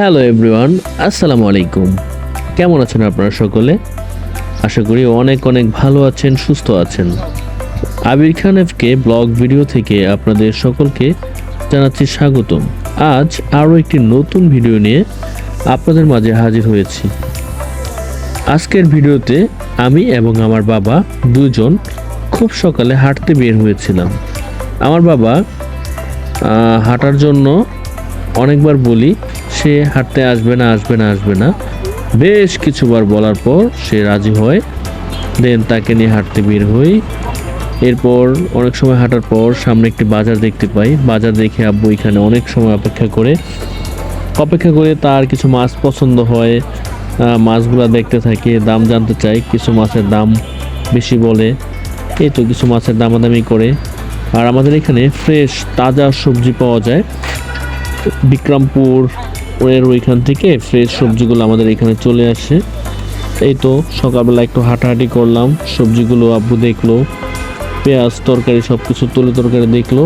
Hello everyone আসসালামু আলাইকুম কেমন আছেন আপনারা সকলে? আশা করি অনেক অনেক ভালো আছেন, সুস্থ আছেন। আবির খান এফকে ব্লগ ভিডিও থেকে আপনাদের সকলকে জানাচ্ছি স্বাগতম। আজ আরও একটি নতুন ভিডিও নিয়ে আপনাদের মাঝে হাজির হয়েছি। আজকের ভিডিওতে আমি এবং আমার বাবা দুজন খুব সকালে হাঁটতে বের হয়েছিলাম। আমার বাবা হাঁটার জন্য অনেকবার বলি সে হাঁটতে আসবে না আসবে না আসবে না। বেশ কিছুবার বলার পর সে রাজি হয়। দেন তাকে নিয়ে হাঁটতে বের হই। এরপর অনেক সময় হাঁটার পর সামনে একটি বাজার দেখতে পাই। বাজার দেখে আব্বু এখানে অনেক সময় অপেক্ষা করে। অপেক্ষা করে তার কিছু মাছ পছন্দ হয়। মাছগুলো দেখতে থাকে, দাম জানতে চাই কিছু মাছের দাম বেশি বলে। এই তো কিছু মাছের দামাদামি করে। আর আমাদের এখানে ফ্রেশ তাজা সবজি পাওয়া যায়। বিক্রমপুর এর ওইখান থেকে ফ্রেশ সবজিগুলো আমাদের এখানে চলে আসে। এই তো সকালবেলা একটু হাঁটাহাঁটি করলাম, সবজিগুলো আব্বু দেখল, পেঁয়াজ তরকারি সব কিছু তুলে তরকারি দেখল।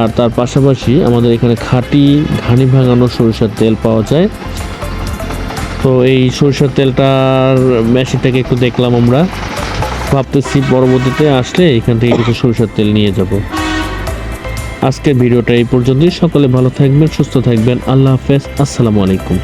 আর তার পাশাপাশি আমাদের এখানে খাঁটি ঘানি ভাঙানো সরিষার তেল পাওয়া যায়। তো এই সরিষার তেলটার মেশিনটাকে একটু দেখলাম আমরা। ভাবতেছি পরবর্তীতে আসলে এখান থেকে কিছু সরিষার তেল নিয়ে যাব। আজকের ভিডিওটা এই পর্যন্তই। সকলে ভালো থাকবেন সুস্থ থাকবেন। আল্লাহ হাফেজ। আসসালামু আলাইকুম।